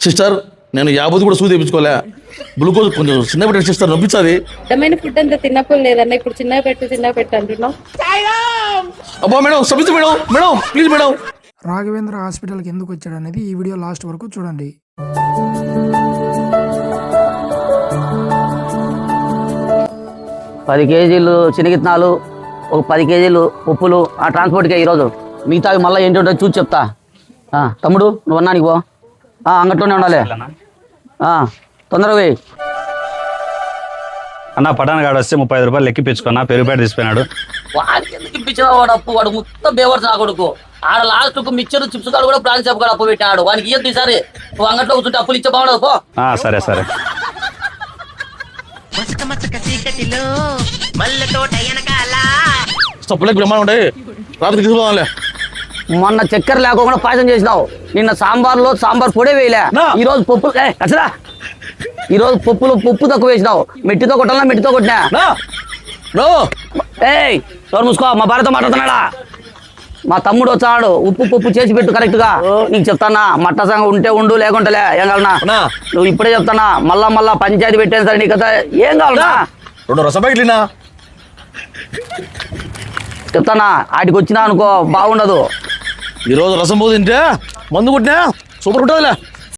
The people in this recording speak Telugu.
సిస్టర్ నేను యాభై కూడా సూది తెప్పించుకోలే గ్లూకోజ్ కొంచెం చిన్న పెట్టండి సిస్టర్ నొప్పించాలి ఇష్టమైన ఫుడ్ అంతా తిన్నప్పుడు లేదన్న ఇప్పుడు చిన్నగా పెట్టు చిన్నగా పెట్టు అంటున్నావు. అబ్బా మేడం సమితి madam madam please madam. Raghavendra హాస్పిటల్కి ఎందుకు వచ్చాడు అనేది ఈ వీడియో లాస్ట్ వరకు చూడండి. పది కేజీలు శనగిత్తనాలు ఒక పది కేజీలు ఉప్పులు ఆ ట్రాన్స్పోర్ట్కే ఈరోజు. మిగతావి మళ్ళీ ఏంటి ఉంటుందో చూసి చెప్తా. ఆ, తమ్ముడు నువ్వు అన్నానికి పో. అంగట్లోనే ఉండాలి. ఆ, తొందరగా పోయి. అన్న పటాన్ గాడు వస్తే ముప్పై ఐదు రూపాయలు లెక్కిపించుకున్నా పెరుగుపేట తీసిపోయినాడు వాడికి ఎందుకు ఇప్పించిన వాడు అప్పు? వాడు మొత్తం బేవర్స్ నా కొడుకు. ఆడ లాస్ట్కు మిక్చర్ చిప్స్ కాడు కూడా ప్రాణి చెప్పు అప్పు పెట్టాడు. వానికి ఇయ్యద్దు ఈసారి. నువ్వు అంగట్లో కూర్చుంటే అప్పులు ఇచ్చే బాగుండదు పో ఆ, సరే సరే. మసక మసక చీకటిలో మల్లె తోట వెనకాల. స్టప్పులకి బ్రహ్మాండం ఉంటాయి రాత్రి తీసుకోవాలే మొన్న చక్కెర లేకుండా పాయసం చేసినావు. నిన్న సాంబార్లో సాంబార్ పొడే వేయలే. ఈ రోజు పప్పు అసలా ఈ రోజు పప్పులో పప్పు తక్కువ వేసినావు. మెట్టితో కొట్టాలా మెట్టితో కొట్టినా? ఏయ్ ఎవరు మూసుకో మా భార్యతో మాట్లాడుతున్నాడా? మా తమ్ముడు వచ్చాడు. ఉప్పు పప్పు చేసి పెట్టు కరెక్ట్గా నీకు చెప్తానా మట్ట సంగ ఉంటే ఉండు లేకుంటలే ఏం కావాలనా అన్నా. నువ్వు ఇప్పుడే చెప్తానా మళ్ళా మళ్ళా పంచాయతీ పెట్టాను సరే నీ కథ ఏం కావాలనా రెండు రసం ప్యాకెట్లీనా చెప్తానా ఆడికి వచ్చినా అనుకో బాగుండదు. ఈరోజు రసం పోదు మందు కొట్టినా? సూపర్ ఉంటుందిలే.